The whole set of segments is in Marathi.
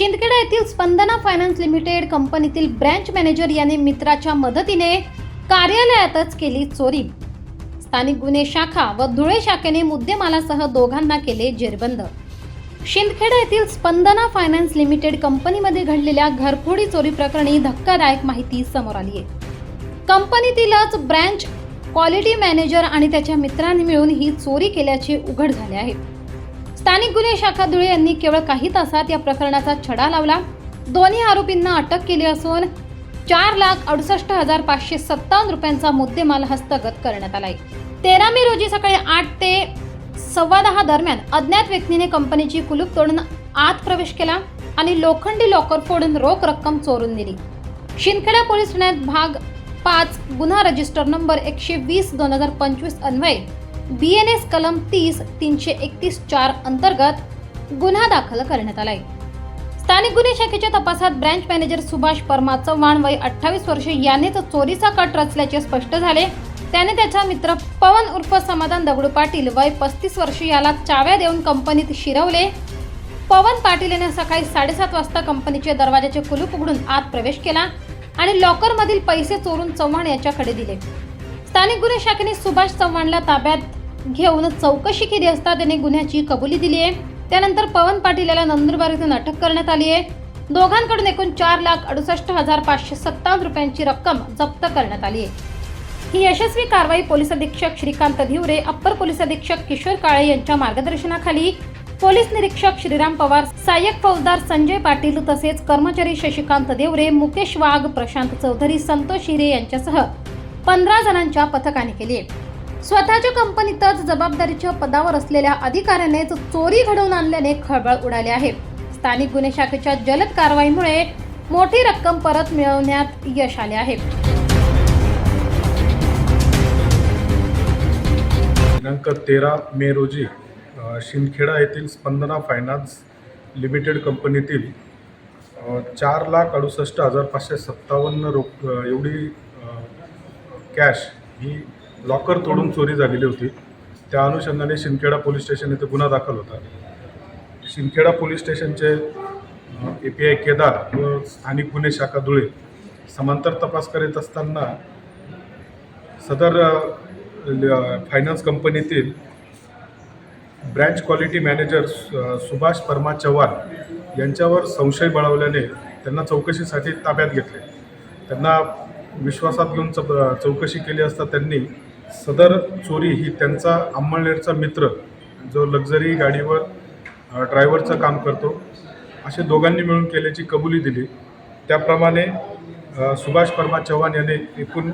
शिंदखेडा येथील स्पंदना फायनान्स लिमिटेड कंपनीतील ब्रँच मॅनेजर याने मित्राच्या मदतीने कार्यालयातच केली चोरी. स्थानिक गुन्हे शाखा व धुळे शाखेने मुद्देमालासह दोघांना केले जेरबंद. शिंदखेडा येथील स्पंदना फायनान्स लिमिटेड कंपनीमध्ये घडलेल्या घरफोडी चोरी प्रकरणी धक्कादायक माहिती समोर आली आहे. कंपनीतीलच ब्रँच क्वालिटी मॅनेजर आणि त्याच्या मित्रांनी मिळून ही चोरी केल्याचे उघड झाले आहे. स्थानिक गुन्हे शाखा धुळे यांनी केवळ काही तासात या प्रकरणाचा छडा लावला. दोन्ही आरोपींना अटक केली असून चार लाख अडुसष्ट हजार पाचशे सत्तावन्न रुपयांचा मुद्देमाल हस्तगत करण्यात आलाय. तेरा मे रोजी सकाळी आठ ते सव्वा दहा दरम्यान अज्ञात व्यक्तीने कंपनीची कुलूप तोडून आत प्रवेश केला आणि लोखंडी लॉकर फोडून रोख रक्कम चोरून नेली. शिंदखेडा पोलीस ठाण्यात भाग पाच गुन्हा रजिस्टर नंबर एकशे वीस दोन हजार पंचवीस अन्वये बी एन एस कलम तीस तीनशे एकतीस चार अंतर्गत गुन्हा दाखल करण्यात आलाय. स्थानिक गुन्हे शाखेच्या तपासात ब्रँच मॅनेजर सुभाष परमा चव्हाण वय अठ्ठावीस वर्षे यानेच चोरीचा कट रचल्याचे स्पष्ट झाले. त्याने त्याचा मित्र पवन उर्फ समाधान दगडू पाटील वय पस्तीस वर्षे याला चाव्या देऊन कंपनीत शिरवले. पवन पाटील याने सकाळी साडेसात वाजता कंपनीचे दरवाजाचे कुलूप उघडून आत प्रवेश केला आणि लॉकरमधील पैसे चोरून चव्हाण याच्याकडे दिले. स्थानिक गुन्हे शाखेने सुभाष चव्हाणला ताब्यात घेऊन चौकशी केली असता त्याने गुन्ह्याची कबुली दिली आहे. त्यानंतर पवन पाटील याला नंदुरबार इथून अटक करण्यात आली आहे. दोघांकडून एकूण चार लाख अडुसष्ट हजार पाचशे सत्तावन्न रुपयांची रक्कम जप्त करण्यात आली आहे. ही यशस्वी कारवाई पोलीस अधीक्षक श्रीकांत धिवरे अप्पर पोलीस अधीक्षक किशोर काळे यांच्या मार्गदर्शनाखाली. पोलीस निरीक्षक श्रीराम पवार सहाय्यक फौजदार संजय पाटील तसेच कर्मचारी शशिकांत देवरे मुकेश वाघ प्रशांत चौधरी संतोष हिरे यांच्यासह पंधरा जणांच्या पथकाने केली आहे. स्वतःच्या कंपनीतच जबाबदारीच्या पदावर असलेल्या अधिकाऱ्यानेच चोरी घडवून आणल्याने खळबळ उडाली आहे. स्थानिक गुन्हे शाखेच्या जलद कारवाईमुळे मोठी रक्कम परत मिळवण्यात यश आले आहे. दिनांक तेरा मे रोजी शिंदखेडा येथील स्पंदना फायनान्स लिमिटेड कंपनीतील चार लाख अडुसष्ट हजार पाचशे सत्तावन्न रोख एवढी कॅश ही लॉकर तोडून चोरी झालेली होती. त्या अनुषंगाने शिंदखेडा पोलीस स्टेशन येथे गुन्हा दाखल होता. शिंदखेडा पोलीस स्टेशनचे ए पी आय केदार व स्थानिक गुन्हे शाखा धुळे समांतर तपास करीत असताना सदर फायनान्स कंपनीतील branch quality manager Subhash Parma Chavan यांच्यावर संशय बळावल्याने त्यांना चौकशीसाठी ताब्यात घेतले. त्यांना विश्वासात घेऊन चौकशी केली असता त्यांनी सदर चोरी ही त्यांचा अंमळनेरचा मित्र जो लक्झरी गाडीवर ड्रायव्हरचं काम करतो असे दोघांनी मिळून केल्याची कबुली दिली. त्याप्रमाणे सुभाष परमा चव्हाण याने एकूण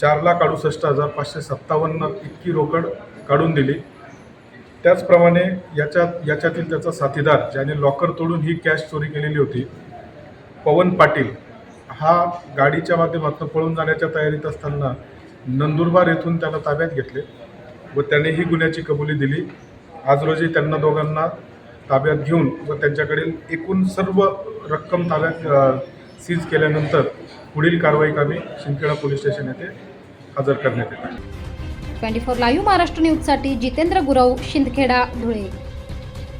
चार लाख अडुसष्ट हजार पाचशे सत्तावन्न इतकी रोकड काढून दिली. त्याचप्रमाणे याच्यात याच्यातील त्याचा साथीदार ज्याने लॉकर तोडून ही कॅश चोरी केलेली होती पवन पाटील हा गाडीच्या माध्यमातून पळून जाण्याच्या तयारीत असताना नंदुरबार येथून त्याला ताब्यात घेतले व त्याने ही गुन्ह्याची कबुली दिली. आज रोजी त्यांना दोघांना ताब्यात घेऊन व त्यांच्याकडील एकूण सर्व रक्कम ताब्यात सीज केल्यानंतर पुढील कारवाई कामी शिंदखेडा पोलीस स्टेशन येथे हजर करण्यात येते ट्वेंटी फोर लाईव्ह महाराष्ट्र न्यूजसाठी जितेंद्र गुरव शिंदखेडा धुळे.